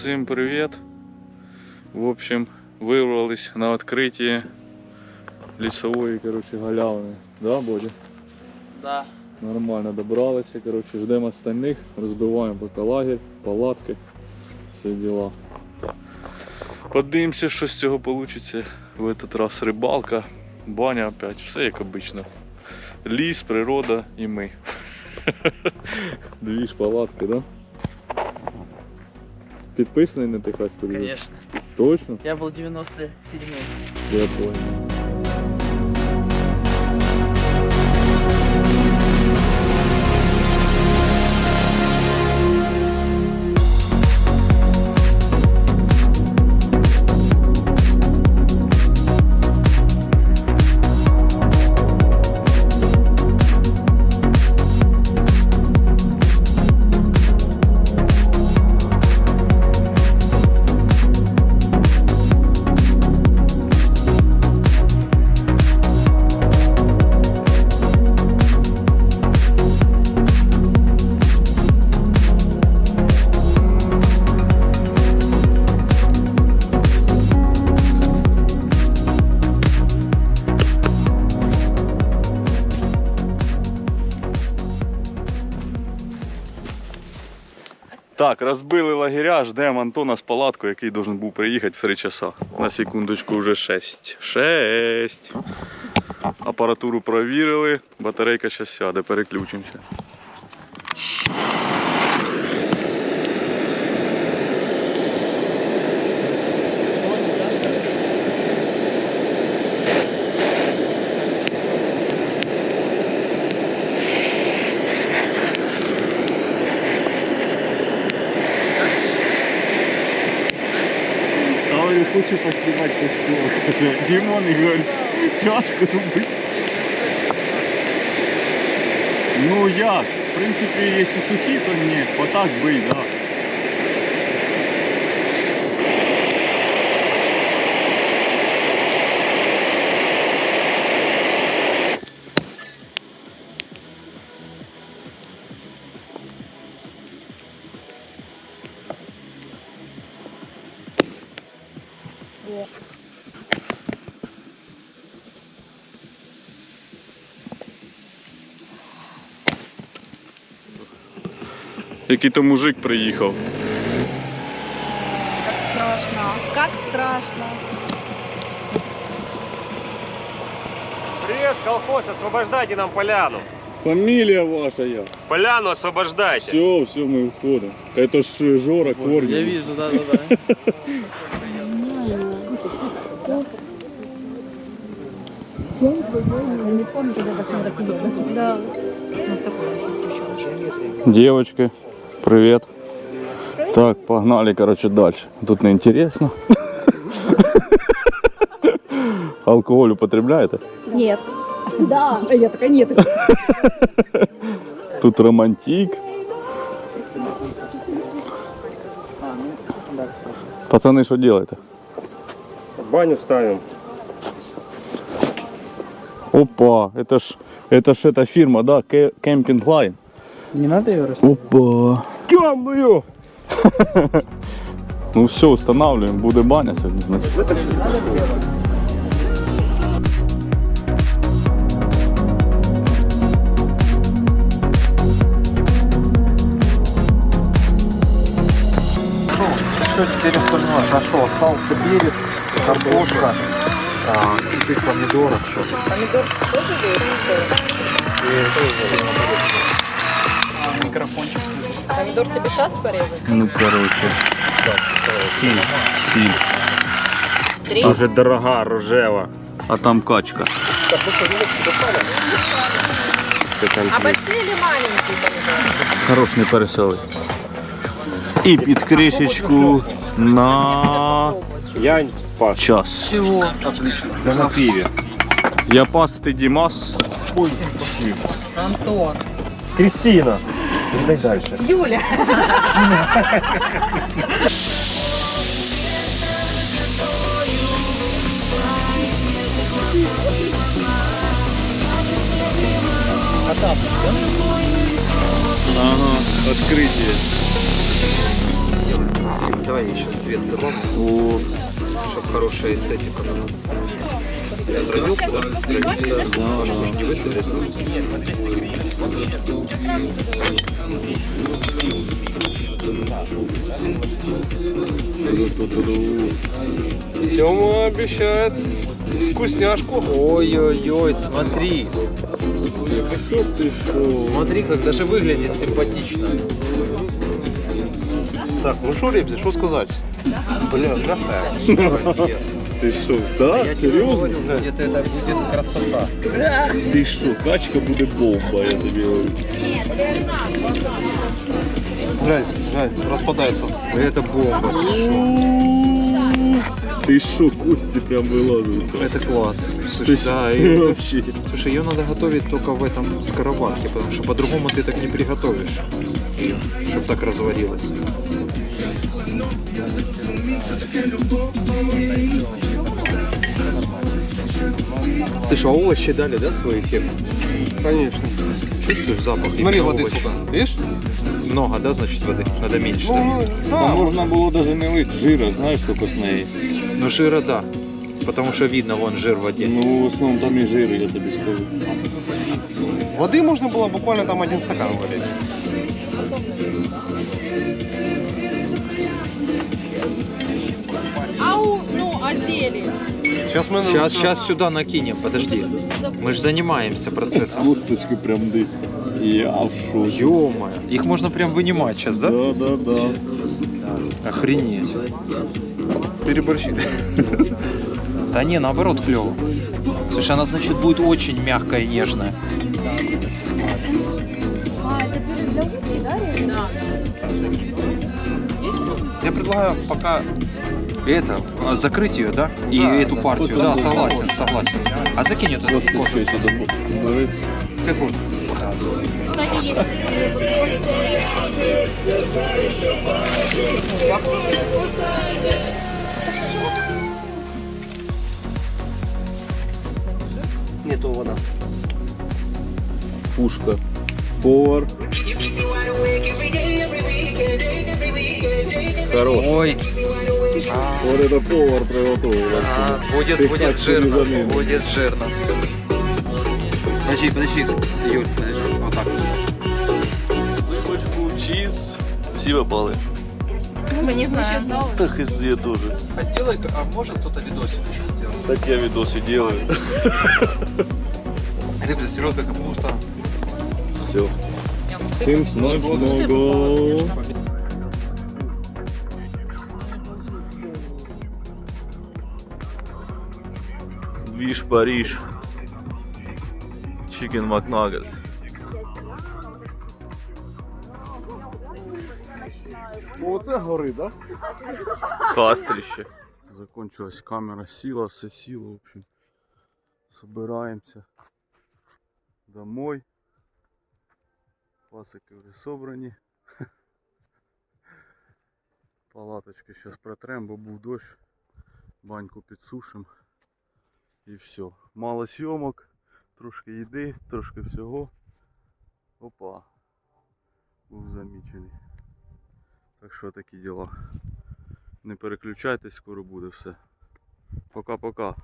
Так, всім привіт. В общем, вирвались на відкритті лісової, короче, галявини. Да, Бодя? Да. Нормально добралися, короче, ждемо остальних, розбиваємо поки лагерь, палатки, всі діла. Подивимося, що з цього вийде в этот раз рибалка, баня опять, все як обично. Ліс, природа і ми. Дві ж палатки, да? Підписаний на Техас? Конечно. Точно? Я был 97-й. Я понял. Так, розбили лагеря, ждемо Антона з палаткою, який должен був приїхати в 3 часа. На секундочку вже 6. 6. Апаратуру провірили, батарейка зараз сяде, переключимося. Димон и говорю, тяжко робити. Ну як? В принципі, якщо сухі, то ні. Отак бий, да. Який то мужик приїхав. Как страшно. Как страшно. Привет, колхоз, освобождайте нам поляну. Фамілія ваша я. Поляну освобождайте. Все, все, мы уходим. Это ж Жора Корни. Я вижу, да-да-да. Да. Ну, такое. Девочки, привет. Так, погнали, короче, дальше. Тут неинтересно. Алкоголь употребляєте? Нет. Да. А я такая нет. Тут романтик. Пацаны, что делаете? Баню ставим. Опа, это ж, это ж эта фирма, да, Camping Line. Не надо ее растить? Опа. Темную! Ну все, устанавливаем, буде баня сьогодні, значить. Что теперь остальное? На что? Остался перец, картошка, а, чуть-чуть помидоров. Что? Помидор тоже Микрофончик. Помидор тебе сейчас порезать? Ну короче. Сіль. Сіль. Три? Дуже дорога, рожева. А там качка. А большие или маленькие помидоры? Хорош не пересели. І під кришечку на Я пас. час. Чего? На мотиве. Я пас ти Дімас. Антон. Кристина. Передай дальше. Юля. Ага, красивый. Давай я сейчас свет добавлю, О, чтобы хорошая эстетика была. Тёма обещает вкусняшку. Ой-ой-ой, смотри. Смотри, как даже выглядит симпатично. Так, ну що, Ребзі, що сказати? Бля, мягкая. ти що, да? Я тебе говорю, будет это будет красота. Ти що, качка буде бомба, я тобі говорю. Глянь, глянь, розпадається. Это бомба Ти що, кості прям вилазуються. Это класс. Це Слушай, да, и- вообще. Слушай, ее надо готовить только в этом скороварке, потому что по-другому ты так не приготовишь ее, чтобы так разварилась. Слышь, а овощи дали, да, свой эффект? Конечно. Чувствуешь запах? Смотри, именно воды овощей? сколько. Видишь? Много, да, значит, воды? Надо меньше. да? Ну, А да, можна було навіть не лить жира, знаєш, сколько з неї? Ну, жира, да. Потому что видно, вон жир в воде. Ну, в основному там і жир, я тобі скажу. Воды можно было буквально там один стакан вылить. Ау, ну, а зелень? Сейчас мы... Сейчас, сейчас сюда накинем, подожди. Мы же занимаемся процессом. Косточки прям десь. Я в шоці. Ё-моё, их можно прям вынимать сейчас, да? Да, да, да. Охренеть. Переборщили. Да не, наоборот, клево. Слушай, она, значит, будет очень мягкая и нежная. А, это перец для утки, да? Да. Я предлагаю пока... Это, а, закрыть ее, да? И Да, эту да. партию, да, будет согласен, согласен. А закинь это в Косточки кожу. сюди бери. Какую? Кстати, есть. Нету вода. Пушка. Повар. Хорош. Ой, Вот это повар приготовил. а, будет, Ты будет жирно, будет жирно. Подожди, подожди, Юль, подожди, вот так. Вибочку, чіз. Всі попали. Мы не знаем. Так і я теж. А сделай, а может кто-то видосик еще сделать? Так я відоси делаю. Ребзі, серьезно, капуста. Все. Всім смачного. Віж Париж. Chicken McNuggets. Оце гори, да? Кастрище. Закончилась камера, сіла, все сіло, в общем. Собираємося домой. Пасики вже собрані. Палаточки зараз протрем, бо був дощ. Баньку підсушим. І все. Мало сьомок, трошки їди, трошки всього. Опа. Був замічений. Так що такі діла. Не переключайтесь, скоро буде все. Пока-пока.